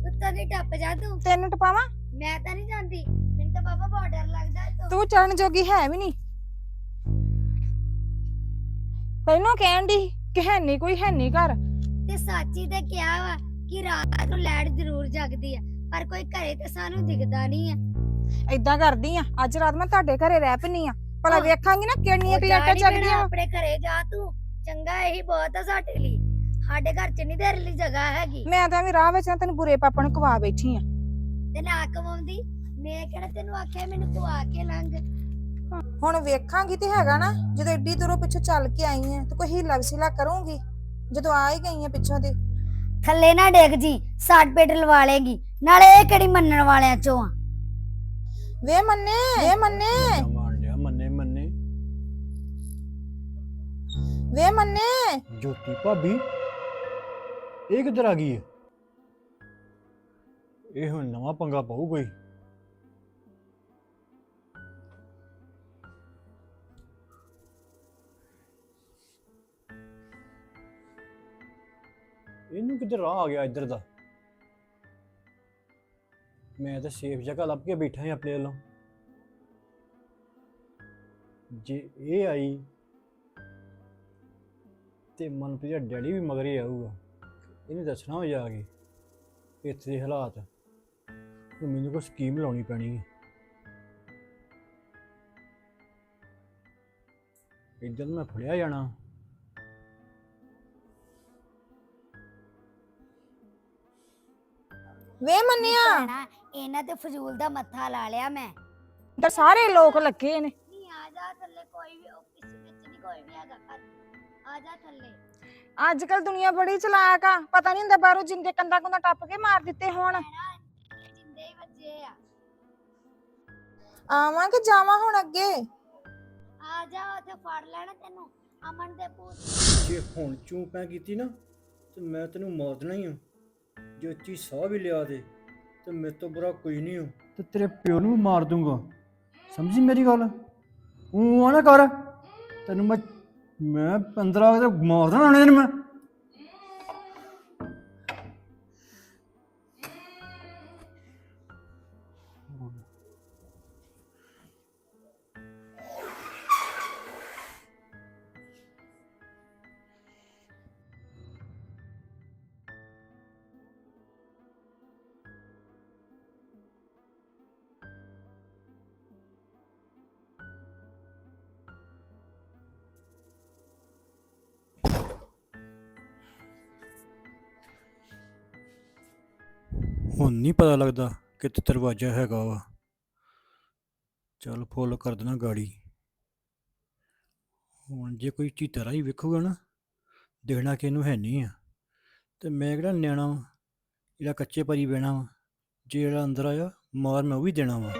ਉੱਤੋਂ ਦੀ ਟੱਪ ਜਾ ਤੂੰ। ਤੈਨੂੰ ਟਪਾਵਾਂ ਮੈਂ ਤਾਂ ਨਹੀਂ ਜਾਂਦੀ। ਮੈਨੂੰ ਤਾਂ ਬਾਬਾ ਬਹੁਤ ਡਰ ਲੱਗਦਾ ਤੂੰ ਚੜਨ ਜੋਗੀ ਹੈ ਵੀ ਨਹੀਂ। ਪਹਿਲਾਂ ਕਹਿਣ ਦੀ ਕਿ ਹੈ ਨਹੀਂ ਕੋਈ ਹੈ ਨਹੀਂ ਘਰ। ਤੇ ਸੱਚੀ ਤੇ ਕਿਹਾ ਵਾ ਕਿ ਰਾਤ ਨੂੰ ਲਾਈਟ ਜ਼ਰੂਰ ਜਗਦੀ ਆ ਪਰ ਕੋਈ ਘਰੇ ਤੇ ਸਾਨੂੰ ਦਿਖਦਾ ਨਹੀਂ ਆ। ਏਦਾਂ ਕਰਦੀ ਆ। ਅੱਜ ਰਾਤ ਮੈਂ ਤੁਹਾਡੇ ਘਰੇ ਰਹਿ ਪੈਣੀ ਆ। ਭਲਾ। ਵੇਖਾਂਗੀ ਨਾ ਕਿੰਨੀਆਂ ਭੈਣਾ, ਵਾਂ। ਆਪਣੇ ਘਰੇ ਜਾ ਤੂੰ। ਚੰਗਾ ਇਹੀ ਬਹੁਤ ਆ ਸਾਡੇ ਲਈ। ਸਾਡੇ ਘਰ ਚ ਨਹੀਂ ਤੇਰੇ ਲਈ ਜਗ੍ਹਾ ਹੈਗੀ। ਮੈਂ ਤਾਂ ਵੀ ਰਾਹ ਵਿੱਚ ਨਾ ਤੈਨੂੰ ਬੁਰੇ ਪਾਪਾ ਨੂੰ ਕਵਾ ਬੈਠੀ ਆ। ਤੇ ਨਾ ਕਮਾਉਂਦੀ। ਮੈਂ ਕਿਹੜਾ ਤੈਨੂੰ ਆਖਿਆ ਮੈਨੂੰ ਕਵਾ ਕੇ ਲੰਘ। ਹੁਣ ਵੇਖਾਂਗੀ ਤੇ ਹੈਗਾ ਨਾ ਜਦੋਂ ਏਡੀ ਦੂਰੋਂ ਪਿੱਛੋਂ ਚੱਲ ਕੇ ਆਈ ਆ ਤੇ ਕੋਈ ਹੀਲਾ ਵਸੀਲਾ ਕਰੂੰਗੀ? ਜਦੋਂ ਆ ਹੀ ਗਈ ਆ ਪਿੱਛੋਂ ਤੇ ਥੱਲੇ ਨਾ ਡਿੱਗ ਜੀ ਸਾਡ ਪੇਟ ਲਵਾ ਲੇਗੀ ਨਾਲੇ ਇਹ ਕਿਹੜੀ ਮੰਨਣ ਵਾਲਿਆਂ ਚੋਂ ਆ? ਵੇ ਮੰਨੇ ਵੇ ਮੰਨੇ। ਵੇ ਮੰਨੇ। ਜੋਤੀ ਭਾਬੀ, ਇਹ ਕਿੱਧਰ ਆ ਗਈ ਹੈ ਇਹ ਹੁਣ ਨਵਾਂ ਪੰਗਾ ਪਾਉ ਕੋਈ। ਇਹਨੂੰ ਕਿੱਧਰ ਰਾਹ ਆ ਗਿਆ ਇੱਧਰ ਦਾ? ਮੈਂ ਤਾਂ ਸੇਫ ਜਗ੍ਹਾ ਲੱਭ ਕੇ ਬੈਠਾ ਹਾਂ ਆਪਣੇ ਵੱਲੋਂ। ਜੇ ਇਹ ਆਈ ਤੇ ਮਨਪ੍ਰੀਤ ਦਾ ਡੈਡੀ ਵੀ ਮਗਰ ਹੀ ਆਊਗਾ। ਇਹਨੇ ਦੱਸਣਾ ਹੋ ਜਾ ਕੇ ਇੱਥੇ ਦੇ ਹਾਲਾਤ। ਤੇ ਮੈਨੂੰ ਕੋਈ ਸਕੀਮ ਲਾਉਣੀ ਪੈਣੀ ਹੈ ਇੱਧਰ ਮੈਂ ਫੜਿਆ ਜਾਣਾ। ਵੇ ਮੰਨਿਆ। ਭੈਣਾ, ਇਹਨਾਂ ਤੇ ਫਜ਼ੂਲ ਦਾ ਮੱਥਾ ਲਾ ਲਿਆ ਮੈਂ। ਸਾਰੇ ਲੋਕ ਲੱਗੇ ਨੇ। ਨਹੀਂ ਆ ਜਾ ਥੱਲੇ ਕੋਈ ਵੀ ਆਫਿਸ ਵਿੱਚ ਨਹੀਂ ਕੋਈ ਵੀ ਹੈਗਾ ਘਰ। ਆ ਜਾ ਥੱਲੇ। ਅੱਜ ਕੱਲ ਦੁਨੀਆ ਬੜੀ ਚਲਾਕ ਆ। ਪਤਾ ਨਹੀਂ ਹੁੰਦਾ ਬਾਹਰੋਂ ਜਿੰਦੇ ਕੰਦਾ ਕੁੰਦਾ ਟੱਪ ਕੇ ਮਾਰ ਦਿੱਤੇ ਹੋਣ। ਭੈਣਾ ਇਹ ਜਿੰਦੇ ਹੀ ਵੱਜੇ ਆ। ਆਵਾਂ ਕਿ ਜਾਵਾਂ ਹੁਣ ਅੱਗੇ? ਆ ਜਾ ਉੱਥੇ ਫੜ ਲੈਣਾ ਤੈਨੂੰ। ਅਮਨ ਦੇ ਪੂਤ। ਜੇ ਹੁਣ ਚੂੰ ਪੈ ਕੀਤੀ ਨਾ ਤੇ ਮੈਂ ਤੈਨੂੰ ਮਾਰ ਦੇਣਾ ਹੀ ਹਾਂ ਜੇ ਉੱਚੀ ਸਾਹ ਵੀ ਲਿਆ ਦੇ ਤੇ ਮੇਰੇ ਤੋਂ ਬੁਰਾ ਕੋਈ ਨਹੀਂ ਹੋ ਤੇ ਤੇਰੇ ਪਿਓ ਨੂੰ ਵੀ ਮਾਰ ਦੂੰਗਾ। ਸਮਝੀ ਮੇਰੀ ਗੱਲ? ਉਹ ਆ ਨਾ ਕਰ। ਤੈਨੂੰ ਮੈਂ ਮੈਂ 15 ਵਜੇ ਮਾਰ ਦੇਣਾ ਉਹਨੇ ਮੈਂ। ਹੁਣ ਨਹੀਂ ਪਤਾ ਲੱਗਦਾ ਕਿੱਥੇ ਦਰਵਾਜ਼ਾ ਹੈਗਾ ਵਾ। ਚੱਲ ਫੁੱਲ ਕਰ ਦੇਣਾ ਗਾੜੀ। ਹੁਣ ਜੇ ਕੋਈ ਚੀਤਾ ਹੀ ਵੇਖੂਗਾ ਨਾ, ਦੇਖਣਾ ਕਿ ਇਹਨੂੰ ਹੈ ਨਹੀਂ ਆ। ਤੇ ਮੈਂ ਕਿਹੜਾ ਨਿਆਣਾ ਵਾ, ਜਿਹੜਾ ਕੱਚੇ ਪਰੀ ਬਹਿਣਾ ਵਾ, ਜੇ ਜਿਹੜਾ ਅੰਦਰ ਆਇਆ, ਮਾਰ ਮੈਂ ਉਹ ਵੀ ਦੇਣਾ ਵਾ।